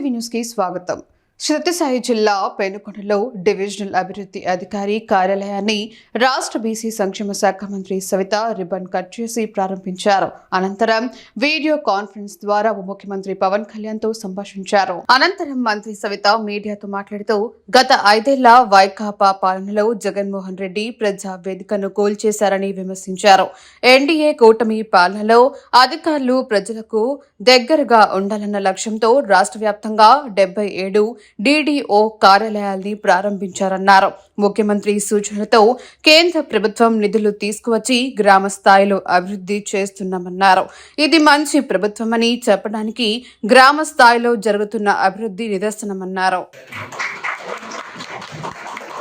RTV న్యూస్కి స్వాగతం. సత్యసాయి జిల్లా పెనుకొండలో డివిజనల్ అభివృద్ధి అధికారి కార్యాలయాన్ని రాష్ట్ర బీసీ సంక్షేమ శాఖ మంత్రి సవిత రిబన్ కట్ చేసి ప్రారంభించారు. అనంతరం వీడియో కాన్ఫరెన్స్ ద్వారా ముఖ్యమంత్రి పవన్ కళ్యాణ్తో సంభాషించారు. అనంతరం మంత్రి సవిత మీడియాతో మాట్లాడుతూ గత ఐదేళ్ళ వైకాపా పాలనలో జగన్మోహన్ రెడ్డి ప్రజా వేదికను కోల్చేశారని విమర్శించారు. ఎన్డీఏ కూటమి పాలనలో అధికారులు ప్రజలకు దగ్గరగా ఉండాలన్న లక్ష్యంతో రాష్ట్ర వ్యాప్తంగా డెబ్బై ఏడు డీడీఓ కార్యాలయాల్ని ప్రారంభించారన్నారు. ముఖ్యమంత్రి సూచనలతో కేంద్ర ప్రభుత్వం నిధులు తీసుకువచ్చి గ్రామ స్థాయిలో అభివృద్ధి చేస్తున్నామన్నారు. ఇది మంచి ప్రభుత్వమని చెప్పడానికి గ్రామ స్థాయిలో జరుగుతున్న అభివృద్ధి నిదర్శనమన్నారు.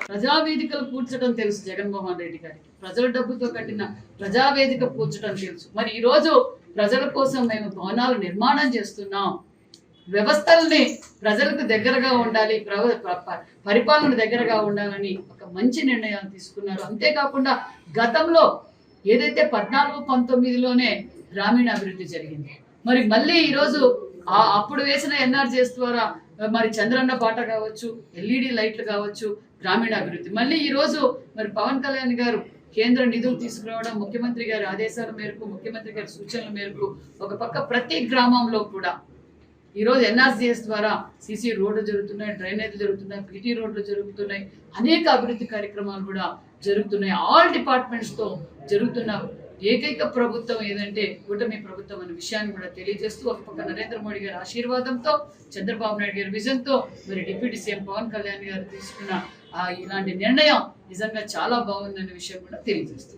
ప్రజావేదికలు పూడ్చడం తెలుసు జగన్మోహన్ రెడ్డి గారికి. ప్రజల డబ్బుతో కట్టిన ప్రజావేదిక పూడ్చడం తెలుసు. మరి ఈరోజు ప్రజల కోసం మేము భవనాలు నిర్మాణం చేస్తున్నాం. వ్యవస్థల్ని ప్రజలకు దగ్గరగా ఉండాలి పరిపాలన దగ్గరగా ఉండాలని ఒక మంచి నిర్ణయాలు తీసుకున్నారు. అంతేకాకుండా గతంలో ఏదైతే పద్నాలుగు పంతొమ్మిదిలోనే గ్రామీణ అభివృద్ధి జరిగింది మరి మళ్ళీ ఈరోజు ఆ అప్పుడు వేసిన ఎన్ఆర్జీఎస్ ద్వారా మరి చంద్రన్న పాట కావచ్చు ఎల్ఈడి లైట్లు కావచ్చు గ్రామీణ అభివృద్ధి మళ్ళీ ఈరోజు మరి పవన్ కళ్యాణ్ గారు కేంద్ర నిధులు తీసుకురావడం ముఖ్యమంత్రి గారి ఆదేశాల మేరకు ముఖ్యమంత్రి గారి సూచనల మేరకు ఒక పక్క ప్రతి గ్రామంలో కూడా ఈరోజు ఎన్ఆర్సీఎస్ ద్వారా సీసీ రోడ్లు జరుగుతున్నాయి డ్రైనేజీలు జరుగుతున్నాయి పీటీ రోడ్లు జరుగుతున్నాయి అనేక అభివృద్ధి కార్యక్రమాలు కూడా జరుగుతున్నాయి. ఆల్ డిపార్ట్మెంట్స్తో జరుగుతున్న ఏకైక ప్రభుత్వం ఏదంటే కూటమి ప్రభుత్వం అనే విషయాన్ని కూడా తెలియజేస్తూ ఒక పక్క నరేంద్ర మోడీ గారి ఆశీర్వాదంతో చంద్రబాబు నాయుడు గారి విజన్తో మరి డిప్యూటీ సీఎం పవన్ కళ్యాణ్ గారు తీసుకున్న ఆ ఇలాంటి నిర్ణయం నిజంగా చాలా బాగుందనే విషయం కూడా తెలియజేస్తుంది.